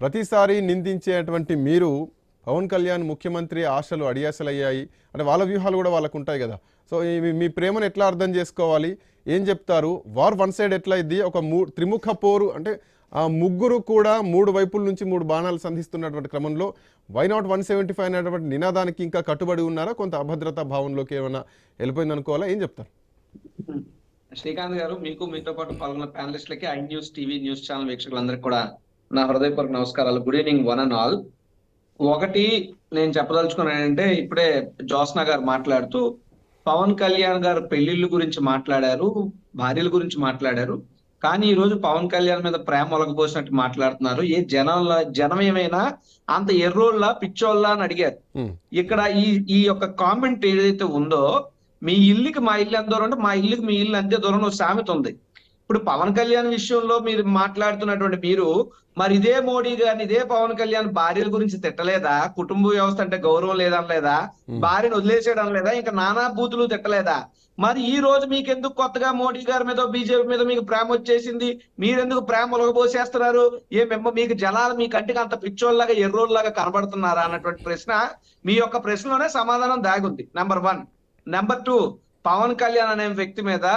ప్రతిసారి నిందించేటువంటి మీరు పవన్ కళ్యాణ్ ముఖ్యమంత్రి ఆశలు అడియాసలయ్యాయి. అంటే వాళ్ళ వ్యూహాలు కూడా వాళ్ళకు ఉంటాయి కదా. సో మీ- ప్రేమను ఎట్లా అర్థం చేసుకోవాలి? ఏం చెప్తారు? వార్ వన్ సైడ్ ఎట్లా ఇది ఒక మూ త్రిముఖ పోరు అంటే ఆ ముగ్గురు కూడా మూడు వైపుల నుంచి మూడు బాణాలు సంధిస్తున్నటువంటి క్రమంలో why not one seventy five అనేటువంటి నినాదానికి ఇంకా కట్టుబడి ఉన్నారా? కొంత అభద్రతా భావంలోకి ఏమైనా వెళ్ళిపోయింది అనుకోవాలా? ఏం చెప్తారు? శ్రీకాంత్ గారు మీకు మీతో పాటు పాల్గొన్న ప్యానలిస్టులకి I News TV news channel వీక్షకులందరికీ కూడా నా హృదయపూర్వక నమస్కారాలు. Good evening one and all ఒకటి నేను చెప్పదలుచుకున్నానంటే ఇప్పుడే జోస్నా గారు మాట్లాడుతూ పవన్ కళ్యాణ్ గారు పెళ్ళిళ్ళ గురించి మాట్లాడారు భార్యల గురించి మాట్లాడారు. కానీ ఈ రోజు పవన్ కళ్యాణ్ మీద ప్రేమ ఒలగబోసినట్టు మాట్లాడుతున్నారు. ఏ జనంలో జనం ఏమైనా అంత ఎర్రోళ్ళ పిచ్చోళ్ళ అని అడిగారు. Hmm. ఇక్కడ ఈ ఈ యొక్క కామెంట్ ఏదైతే ఉందో మీ ఇల్లుకి మా ఇల్లు ఎంత దూరం అంటే మా ఇల్లుకి మీ ఇల్లు అంతే దూరం సామెత ఉంది. ఇప్పుడు పవన్ కళ్యాణ్ విషయంలో మీరు మాట్లాడుతున్నటువంటి మీరు మరి ఇదే మోడీ గారిని ఇదే పవన్ కళ్యాణ్ భార్యల గురించి తిట్టలేదా? కుటుంబ వ్యవస్థ అంటే గౌరవం లేదనలేదా. భార్యను వదిలేసేయడం లేదా ఇంకా నానా బూతులు తిట్టలేదా? మరి ఈ రోజు మీకు ఎందుకు కొత్తగా మోడీ గారి మీద బీజేపీ మీద మీకు ప్రేమ వచ్చేసింది? మీరెందుకు ప్రేమ ఒలగబోసేస్తున్నారు ఏ మెమ్మ మీకు జలాలు మీ కంటికి అంత పిచ్చోళ్ళలాగా ఎర్రోళ్ళలాగా కనబడుతున్నారా అన్నటువంటి ప్రశ్న మీ యొక్క ప్రశ్నలోనే సమాధానం దాగుంది. Number one number two Pawan Kalyan అనే వ్యక్తి మీద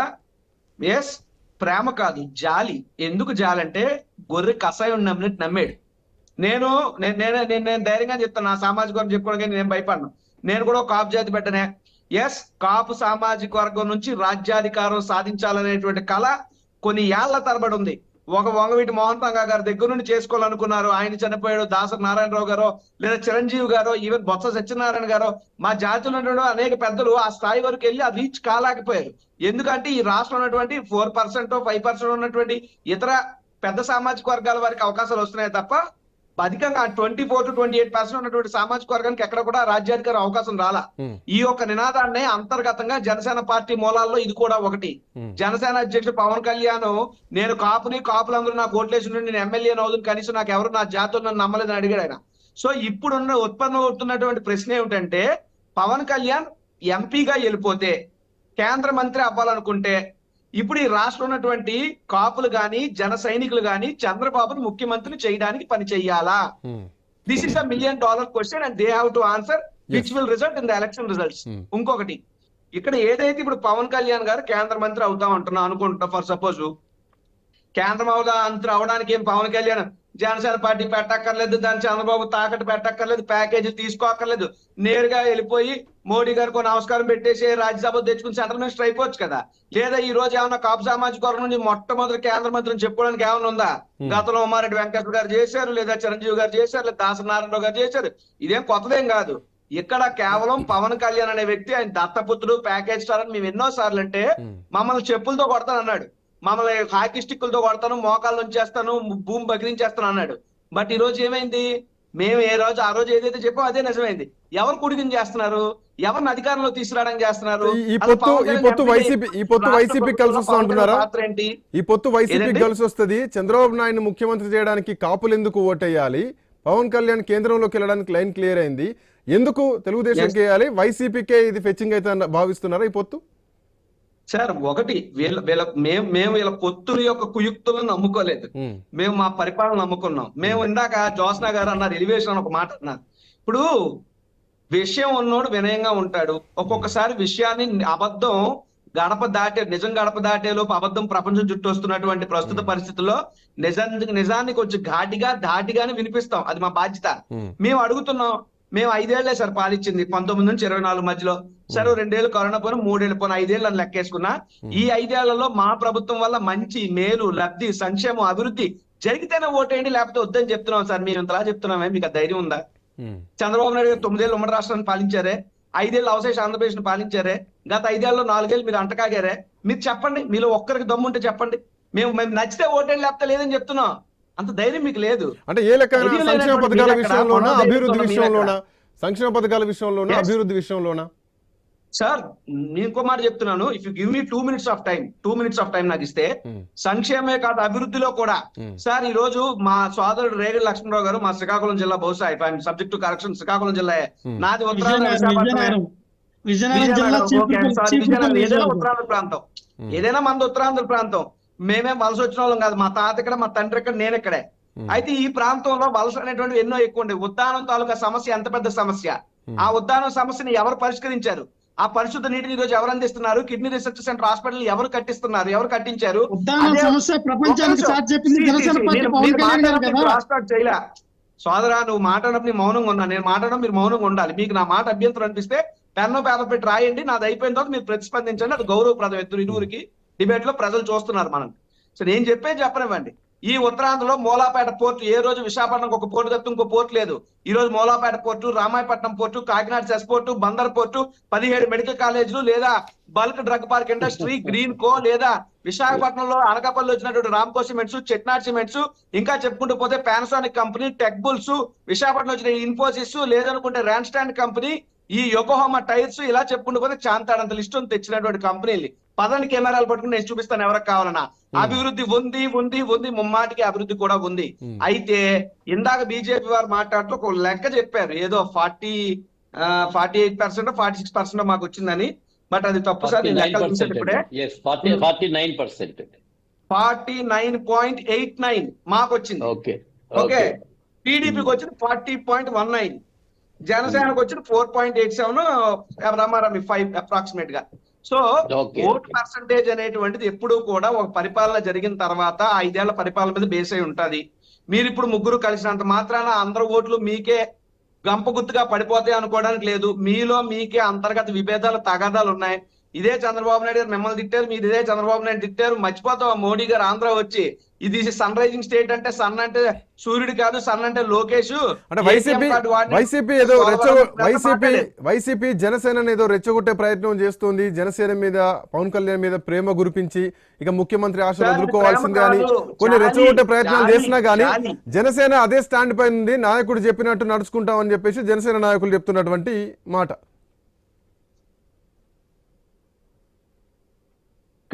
ఎస్ ప్రేమ కాదు జాలి. ఎందుకు జాలి అంటే గొర్రె కషాయం నమ్మినట్టు నమ్మాడు. నేను నేను నేను నేను నేను ధైర్యంగా చెప్తాను నా సామాజిక వర్గం చెప్పుకోవడానికి నేను భయపడను. నేను కూడా కాపు జాతి పెట్టనే ఎస్ కాపు సామాజిక వర్గం నుంచి రాజ్యాధికారం సాధించాలనేటువంటి కళ కొన్ని ఏళ్ళ తరబడి ఉంది. ఒక వంగవీటి మోహన్ పంగా గారి దగ్గర నుండి చేసుకోవాలనుకున్నారు. ఆయన చనిపోయాడు. దాసరి నారాయణరావు గారో లేదా చిరంజీవి గారో ఈవెన్ బొత్స సత్యనారాయణ గారో మా జాతిలో అనేక పెద్దలు ఆ స్థాయి వరకు వెళ్ళి ఆ రీచ్ కాలేకపోయారు. ఎందుకంటే ఈ రాష్ట్రంలో ఉన్నటువంటి ఫోర్ పర్సెంట్ ఫైవ్ పర్సెంట్ ఉన్నటువంటి ఇతర పెద్ద సామాజిక వర్గాల వారికి అవకాశాలు వస్తున్నాయి తప్ప అధికంగా twenty four to twenty eight percent ఉన్నటువంటి సామాజిక వర్గానికి ఎక్కడ కూడా రాజ్యాధికార అవకాశం రాలా Hmm. ఈ యొక్క నినాదాన్ని అంతర్గతంగా జనసేన పార్టీ మూలాల్లో ఇది కూడా ఒకటి Hmm. జనసేన అధ్యక్షుడు పవన్ కళ్యాణ్ నేను కాపుని కాపులందరూ నాకు ఓట్లేసి నేను ఎమ్మెల్యే అవుతుంది కనీసం నాకు ఎవరు నా జాతులు నన్ను నమ్మలేదని అడిగాడు ఆయన సో ఇప్పుడున్న ఉత్పన్నం అవుతున్నటువంటి ప్రశ్న ఏమిటంటే పవన్ కళ్యాణ్ ఎంపీగా వెళ్ళిపోతే కేంద్ర మంత్రి అవ్వాలనుకుంటే ఇప్పుడు ఈ రాష్ట్రంలో ఉన్నటువంటి కాపులు గాని జన సైనికులు గాని చంద్రబాబును ముఖ్యమంత్రిని చేయడానికి పని చెయ్యాలా. This is a million dollar question and they have to answer which will result in the election results. ఇంకొకటి ఇక్కడ ఏదైతే ఇప్పుడు పవన్ కళ్యాణ్ గారు కేంద్ర మంత్రి అవుతాం అంటున్నా అనుకుంటున్నా ఫర్ సపోజ్ కేంద్ర మంత్రి అవడానికి ఏం పవన్ కళ్యాణ్ జనసేన పార్టీ పెట్టక్కర్లేదు దాని చంద్రబాబు తాకట్టు పెట్టక్కర్లేదు ప్యాకేజీ తీసుకోక్కర్లేదు. నేరుగా వెళ్ళిపోయి మోడీ గారికి నమస్కారం పెట్టేసి రాజ్యసభ తెచ్చుకుని సెంట్రల్ మినిస్టర్ అయిపోవచ్చు కదా. లేదా ఈ రోజు ఏమన్నా కాపు సామాజిక వర్గం నుంచి మొట్టమొదటి కేంద్ర మంత్రిని చెప్పుకోవడానికి ఏమైనా ఉందా. గతంలో ఉమారెడ్డి వెంకటేశ్వర గారు చేశారు లేదా చిరంజీవి గారు చేశారు లేదా దాసనారాయణరావు గారు చేశారు. ఇదేం కొత్తదేం కాదు. ఇక్కడ కేవలం పవన్ కళ్యాణ్ అనే వ్యక్తి ఆయన దత్తపుత్రుడు ప్యాకేజ్ స్టార్ అని మేము ఎన్నో సార్లు అంటే. మమ్మల్ని చెప్పులతో కొడతాను అన్నాడు మమ్మల్ని హాకీ స్టిక్కులతో కొడతాను మోకాళ్ళ నుంచి చేస్తాను భూమి బగిరించేస్తాను అన్నాడు. బట్ ఈ రోజు ఏమైంది? మేము ఏ రోజు ఆ రోజు ఏదైతే చెప్పామో అదే నిజమైంది. ఎవరు కుడికిని చేస్తున్నారు? ఎవరిని అధికారంలో తీసుకురావడానికి చేస్తున్నారు? ఈ- పొత్తు ఈ పొత్తు వైసీపీ ఈ పొత్తు వైసీపీ కలిసి ప్రభుత్వంలో వస్తా పవన్ కళ్యాణ్ అంటున్నారా పాత్ర ఏంటి? ఈ పొత్తు వైసీపీ? కలిసి వస్తుంది. చంద్రబాబు నాయుడు ముఖ్యమంత్రి చేయడానికి కాపులు ఎందుకు ఓటేయాలి? పవన్ కళ్యాణ్ కేంద్రంలోకి వెళ్ళడానికి లైన్ క్లియర్ అయింది. ఎందుకు తెలుగుదేశంకి వేయాలి? వైసీపీకే ఇది ఫెచ్చింగ్ అయితే భావిస్తున్నారా ఈ పొత్తు? సార్ ఒకటి వీళ్ళ వీళ్ళ మేము మేము వీళ్ళ పొత్తుల యొక్క కుయుక్తులను నమ్ముకోలేదు. మేము మా పరిపాలన నమ్ముకున్నాం. మేము ఇందాక జోస్నా గారు అన్నారు ఎలివేషన్ అని ఒక మాట అన్నారు. ఇప్పుడు విషయం ఉన్నోడు వినయంగా ఉంటాడు. ఒక్కొక్కసారి విషయాన్ని అబద్ధం గడప దాటే నిజం గడప దాటేలోపు అబద్ధం ప్రపంచం చుట్టూ వస్తున్నటువంటి ప్రస్తుత పరిస్థితుల్లో నిజానికి నిజాన్ని కొంచెం ఘాటిగా ధాటిగానే వినిపిస్తాం. అది మా బాధ్యత. మేము అడుగుతున్నాం మేము ఐదేళ్ళే సార్ పాలిచ్చింది. పంతొమ్మిది నుంచి ఇరవై నాలుగు మధ్యలో. సరే రెండేళ్ళు కరోనా పోయిన మూడేళ్ళు పోయిన ఐదేళ్ళు అని లెక్కేసుకున్నా. ఈ ఐదేళ్ళలో మా ప్రభుత్వం వల్ల మంచి మేలు లబ్ధి సంక్షేమం అభివృద్ధి జరిగితేనే ఓటేయండి లేకపోతే వద్దని చెప్తున్నాం సార్. మీరు ఇంతలా చెప్తున్నామే మీకు ధైర్యం ఉందా? చంద్రబాబు నాయుడు గారు తొమ్మిదేళ్ళు ఉమ్మడి రాష్ట్రాన్ని పాలించారే. ఐదేళ్ళు అవశేష ఆంధ్రప్రదేశ్ పాలించారే. గత ఐదేళ్ళలో నాలుగేళ్ళు మీరు అంటకాగారే. మీరు చెప్పండి. మీలో ఒక్కరికి దమ్ముంటే చెప్పండి. మేము మేము నచ్చితే ఓటేయండి లేకపోతే లేదని చెప్తున్నాం. అంత ధైర్యం మీకు లేదు అంటే ఏ లెక్క ధైర్యం సంక్షేమ పథకాల? విషయంలోనా అభివృద్ధి విషయంలోనా సంక్షేమ పథకాల విషయంలోనా. అభివృద్ధి విషయంలోనా సార్ నేను ఇంకో మాట చెప్తున్నాను if you give me two minutes of time two minutes of time నాకు ఇస్తే ఉమ్, సంక్షేమే కాదు అభివృద్ధిలో కూడా ఉమ్, సార్ ఈ రోజు మా సోదరుడు రేగడి లక్ష్మణరావు గారు మా శ్రీకాకుళం జిల్లా బహుశా if I'm subject to correction Srikakulam జిల్లా Hmm. నాది ఉత్తరాంధ్ర విజయనగరం విశాఖపట్నమే. విజయనగరం విజయనగరం జిల్లా ఏదైనా విజయనగరం. ఉత్తరాంధ్ర ప్రాంతం Hmm. ఏదైనా మంది ఉత్తరాంధ్ర ప్రాంతం మేమేం వలస వచ్చిన వాళ్ళం కాదు. మా తాత ఇక్కడ మా తండ్రి ఇక్కడ నేను ఇక్కడే. అయితే ఈ ప్రాంతంలో వలస అనేటువంటి ఎన్నో ఎక్కువ ఉండే ఉద్దానం తాలూకా సమస్య ఎంత పెద్ద సమస్య? ఆ ఉద్దానం సమస్యని ఎవరు పరిష్కరించారు? ఆ పరిశుద్ధ నీటిని ఈ రోజు ఎవరు అందిస్తున్నారు? కిడ్నీ రీసెర్చ్ సెంటర్ హాస్పిటల్ ఎవరు కట్టిస్తున్నారు? ఎవరు కట్టించారు? చేయలే. సోదరా నువ్వు మాట్లాడడం నీ మౌనంగా ఉన్నా నేను మాట్లాడడం మీరు మౌనంగా ఉండాలి. మీకు నా మాట అభ్యంతరం అనిపిస్తే పెన్ను పేపర్ పెట్టి రాయండి. నాది అయిపోయిన తర్వాత మీరు ప్రతిస్పందించండి. అది గౌరవప్రదం. ఇద్దరు ఇరువురికి డిబేట్లో ప్రజలు చూస్తున్నారు మనం సో నేను చెప్పేది చెప్పనివ్వండి. ఈ ఉత్తరాంధ్రలో మూలాపేట పోర్టు ఏ రోజు విశాఖపట్నం ఒక పోర్టు తప్ప ఇంకో పోర్టు లేదు. ఈ రోజు Mulapeta port Ramayapatnam port Kakinada SEZ port Bandar port పదిహేడు మెడికల్ కాలేజీలు లేదా bulk drug park industry Greenko లేదా విశాఖపట్నంలో అనకాపల్లి వచ్చినటువంటి రామ్కో సిమెంట్స్ చెట్నాడ్ సిమెంట్స్ ఇంకా చెప్పుకుంటూ పోతే Panasonic company Tech Bulls Visakhapatnam వచ్చిన ఇన్ఫోసిస్ లేదనుకుంటే ర్యాన్ స్టాండ్ కంపెనీ ఈ యొకోహోమా టైర్స్ ఇలా చెప్పుకుంటూ పోతే చాంతాడంత లిస్ట్ తెచ్చినటువంటి కంపెనీలు. పదని కెమెరాలు పట్టుకుని నేను చూపిస్తాను ఎవరికి కావాలన్నా. అభివృద్ధి ఉంది ఉంది ఉంది ముమ్మాటికి అభివృద్ధి కూడా ఉంది. అయితే ఇందాక బీజేపీ వారు మాట్లాడుతూ ఒక లెక్క చెప్పారు. ఏదో forty forty eight percent forty six percent మాకు వచ్చిందని. బట్ అది తప్పు సార్ లెక్కలు nine percent. Forty nine point eight nine మాకు వచ్చింది ఓకే? ఓకే. టీడీపీకి వచ్చింది ఫార్టీ పాయింట్ వన్ నైన్. జనసేనకు వచ్చింది ఫోర్ పాయింట్ ఎయిట్ సెవెన్. రమారమి ఫైవ్ అప్రాక్సిమేట్గా సో. ఓట్ పర్సంటేజ్ అనేటువంటిది ఎప్పుడూ కూడా ఒక పరిపాలన జరిగిన తర్వాత ఐదేళ్ళ పరిపాలన మీద బేస్ అయి ఉంటది. మీరు ఇప్పుడు ముగ్గురు కలిసినంత మాత్రాన అందరు ఓట్లు మీకే గంప గుర్తుగా పడిపోతాయి అనుకోవడానికి లేదు. మీలో మీకే అంతర్గత విభేదాలు తగాదాలు ఉన్నాయి. ఇదే చంద్రబాబు నాయుడు గారు మిమ్మల్ని తిట్టారు మీరు ఇదే చంద్రబాబు నాయుడు తిట్టారు. మర్చిపోతాం మోడీ గారు ఆంధ్ర వచ్చి ఇది సన్ రైజింగ్ స్టేట్ అంటే సన్ అంటే సూర్యుడు కాదు సన్ అంటే లోకేష్ అంటే వైసీపీ వైసీపీ ఏదో వైసీపీ. వైసీపీ జనసేన ఏదో రెచ్చగొట్టే ప్రయత్నం చేస్తుంది జనసేన మీద పవన్ కళ్యాణ్ మీద ప్రేమ గురిపించి ఇక ముఖ్యమంత్రి ఆశలు ఎదుర్కోవాల్సిందే అని. కొన్ని రెచ్చగొట్టే ప్రయత్నాలు చేసినా గానీ. జనసేన అదే స్టాండ్ పై ఉంది నాయకుడు చెప్పినట్టు నడుచుకుంటామని చెప్పేసి జనసేన నాయకులు చెప్తున్నటువంటి మాట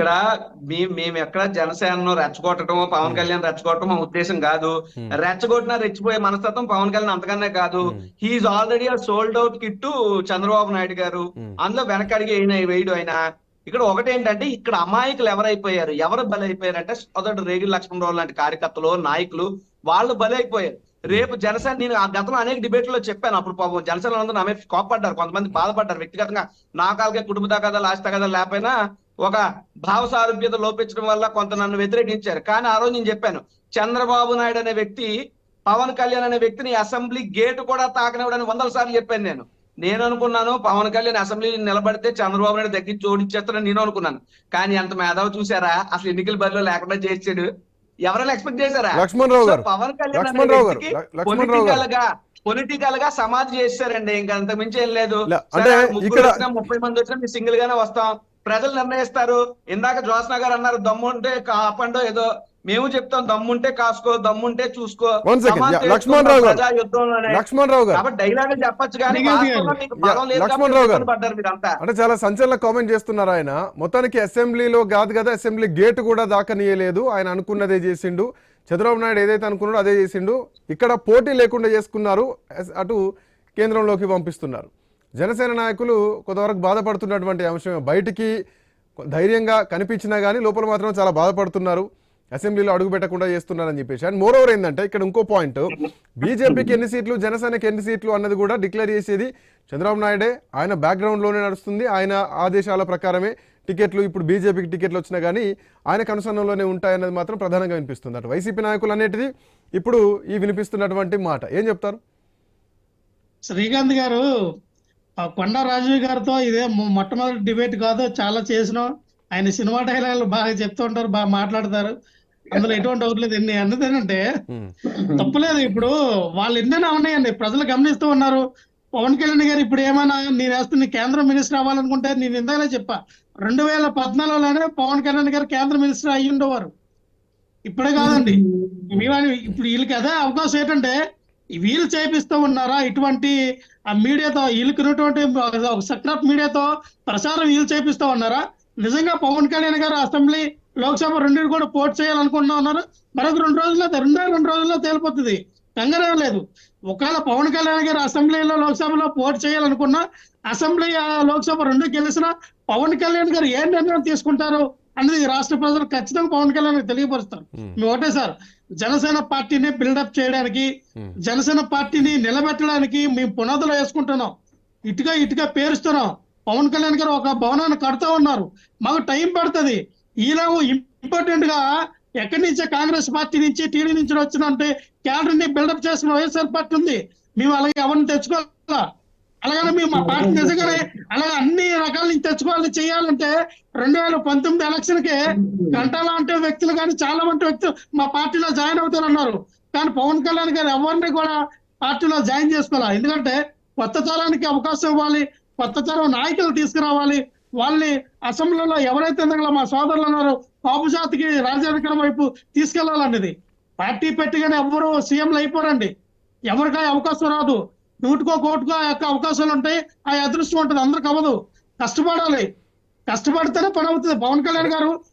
ఇక్కడ మేము ఎక్కడ జనసేనను రెచ్చగొట్టడం పవన్ కళ్యాణ్ రెచ్చగొట్టడం మా ఉద్దేశం కాదు. రెచ్చగొట్టినా రెచ్చిపోయే మనస్తత్వం పవన్ కళ్యాణ్ అంతకన్నా కాదు. హీఈస్ ఆల్రెడీ సోల్డ్ అవుట్ కిట్ చంద్రబాబు నాయుడు గారు. అందులో వెనకడిగి అయిన వేయడు ఆయన. ఇక్కడ ఒకటేంటంటే ఇక్కడ అమాయకులు ఎవరైపోయారు? ఎవరు బలైపోయారంటే సోదరుడు రేగిరి లక్ష్మణరావు లాంటి కార్యకర్తలు నాయకులు వాళ్ళు బలైపోయారు. రేపు జనసేన నేను ఆ గతంలో అనేక డిబేట్లో చెప్పాను. అప్పుడు పాపం జనసేన అందరూ నా మీద కోప్పడ్డారు. కొంతమంది బాధపడ్డారు వ్యక్తిగతంగా. నా కాలకే కుటుంబ తగాదాలు ఆస్తి తగాదాలు లేకపోయినా ఒక భావ సారూప్యత లోపించడం వల్ల కొంత నన్ను వ్యతిరేకించారు. కానీ ఆ రోజు నేను చెప్పాను చంద్రబాబు నాయుడు అనే వ్యక్తి పవన్ కళ్యాణ్ అనే వ్యక్తిని అసెంబ్లీ గేట్ కూడా తాకనివ్వడని వందల సార్లు చెప్పాను నేను. నేను అనుకున్నాను పవన్ కళ్యాణ్ అసెంబ్లీ నిలబడితే చంద్రబాబు నాయుడు దగ్గర జోడించేస్తానని నేను అనుకున్నాను. కానీ అంత మేధావి చూసారా అసలు ఎన్నికల బరిలో లేకుండా చేసాడు ఎవరైనా ఎక్స్పెక్ట్ చేశారా? పవన్ కళ్యాణ్. పొలిటికల్గా పొలిటికల్గా సమాధి చేశారండి. ఇంకా అంత మించి ఏం లేదు. ముగ్గురు వచ్చినా, ముప్పై మంది వచ్చినా సింగిల్ గానే వస్తాం. ప్రజలు నిర్ణయిస్తారు. ఇందాక జ్యోత్స్న గారు అన్నారు దమ్ము ఉంటే కాపండో ఏదో. మేము చెప్తాం దమ్ముంటే కాసుకో దమ్ముంటే చూసుకో. Second. సమాజం Yeah, లక్ష్మణరావు గారు. ప్రజా యుద్ధంలోనే. లక్ష్మణరావు గారు. కాబట్టి డైలాగ్ చెప్పొచ్చు కానీ కాబట్టి లక్ష్మణరావు గారు. అంటే చాలా సంచలన కామెంట్ చేస్తున్నారు ఆయన. మొత్తానికి అసెంబ్లీలో కాదు కదా అసెంబ్లీ గేట్ కూడా దాకనీయలేదు. ఆయన అనుకున్నదే చేసిండు. చంద్రబాబు నాయుడు ఏదైతే అనుకున్నాడో అదే చేసిండు. ఇక్కడ పోటీ లేకుండా చేసుకున్నారు అటు కేంద్రంలోకి పంపిస్తున్నారు. జనసేన నాయకులు కొంతవరకు బాధపడుతున్నటువంటి అంశం బయటికి ధైర్యంగా కనిపించినా కానీ లోపల మాత్రం చాలా బాధపడుతున్నారు. అసెంబ్లీలో అడుగు పెట్టకుండా చేస్తున్నారని చెప్పేసి. అండ్ మోర్ ఓవర్ ఏంటంటే ఇక్కడ ఇంకో పాయింట్ బీజేపీకి ఎన్ని సీట్లు జనసేనకి ఎన్ని సీట్లు అన్నది కూడా డిక్లేర్ చేసేది చంద్రబాబు నాయుడే. ఆయన బ్యాక్గ్రౌండ్లోనే నడుస్తుంది. ఆయన ఆదేశాల ప్రకారమే టికెట్లు ఇప్పుడు బీజేపీకి టికెట్లు వచ్చినా కానీ ఆయన కనుసన్నలోనే ఉంటాయన్నది మాత్రం ప్రధానంగా వినిపిస్తుంది అటు వైసీపీ నాయకులు అనేటిది ఇప్పుడు ఈ వినిపిస్తున్నటువంటి మాట. ఏం చెప్తారు? శ్రీకాంత్ గారు కొండ రాజీవ్ గారితో ఇదే మొట్టమొదటి డిబేట్ కాదు చాలా చేసినాం. ఆయన సినిమా డైలాగులు బాగా చెప్తూ ఉంటారు బాగా మాట్లాడతారు. అందులో ఎటువంటి డౌట్ లేదు. ఎన్ని అన్నది ఏంటంటే ఉమ్, తప్పులేదు. ఇప్పుడు వాళ్ళు ఎన్నైనా ఉన్నాయండి. ప్రజలు గమనిస్తూ ఉన్నారు. పవన్ కళ్యాణ్ గారు ఇప్పుడు ఏమైనా నేను వేస్తున్న కేంద్ర మినిస్టర్ అవ్వాలనుకుంటే నేను ఇందాకనే చెప్పా. రెండు వేల పద్నాలుగులోనే పవన్ కళ్యాణ్ గారు కేంద్ర మినిస్టర్ అయ్యి ఉండేవారు. ఇప్పుడే కాదండి. ఇప్పుడు వీళ్ళకి అదే అవకాశం ఏంటంటే వీళ్ళు చేపిస్తూ ఉన్నారా? ఇటువంటి ఆ మీడియాతో వీళ్ళకున్నటువంటి ఒక మీడియాతో ప్రచారం వీళ్ళు చేపిస్తా ఉన్నారా? నిజంగా పవన్ కళ్యాణ్ గారు అసెంబ్లీ లోక్సభ రెండు కూడా పోటీ చేయాలనుకుంటా ఉన్నారు. మరొక రెండు రోజుల్లో రెండే రెండు రోజుల్లో తేలిపోతుంది. కంగారేం లేదు. ఒకవేళ పవన్ కళ్యాణ్ గారు అసెంబ్లీలో లోక్సభలో పోటీ చేయాలనుకున్నా అసెంబ్లీ ఆ, లోక్సభ రెండు గెలిచినా పవన్ కళ్యాణ్ గారు ఏ నిర్ణయం తీసుకుంటారు? అనేది రాష్ట్ర ప్రజలు ఖచ్చితంగా పవన్ కళ్యాణ్ తెలియపరుస్తారు. ఒకటే సార్ జనసేన పార్టీని బిల్డప్ చేయడానికి జనసేన పార్టీని నిలబెట్టడానికి మేము పునాదులు వేసుకుంటున్నాం. ఇటుగా ఇటుగా పేరుస్తున్నాం. పవన్ కళ్యాణ్ గారు ఒక భవనాన్ని కడుతూ ఉన్నారు. మాకు టైం పడుతుంది. ఈలో ఇంపార్టెంట్గా ఎక్కడి నుంచే కాంగ్రెస్ పార్టీ నుంచి టీడీ నుంచి వచ్చినంటే క్యాడర్ని బిల్డప్ చేసిన వైఎస్ఆర్ పార్టీ ఉంది. మేము అలాగే ఎవరిని తెచ్చుకోవాలా? అలాగనే మేము మా పార్టీ నిజంగానే అలాగే అన్ని రకాల నుంచి తెచ్చుకోవాలి చేయాలంటే రెండు వేల పంతొమ్మిది ఎలక్షన్కి గంటల అంటే వ్యక్తులు కానీ చాలా మంది వ్యక్తులు మా పార్టీలో జాయిన్ అవుతారన్నారు. కానీ పవన్ కళ్యాణ్ గారు ఎవరిని కూడా పార్టీలో జాయిన్ చేసుకోవాలి? ఎందుకంటే కొత్త తరానికి అవకాశం ఇవ్వాలి కొత్త తరం నాయకులు తీసుకురావాలి. వాళ్ళని అసెంబ్లీలో ఎవరైతే మా సోదరులు ఉన్నారో కాపు జాతికి రాజాధికారం వైపు తీసుకెళ్ళాలన్నది. పార్టీ పెట్టిగానే ఎవరు సీఎంలు అయిపోరండి. ఎవరికై అవకాశం రాదు. నూటికో కోటికో ఆ యొక్క అవకాశాలు ఉంటాయి. ఆ అదృష్టం ఉంటుంది అందరికి అవ్వదు. కష్టపడాలి. కష్టపడితేనే పని అవుతుంది. పవన్ కళ్యాణ్ గారు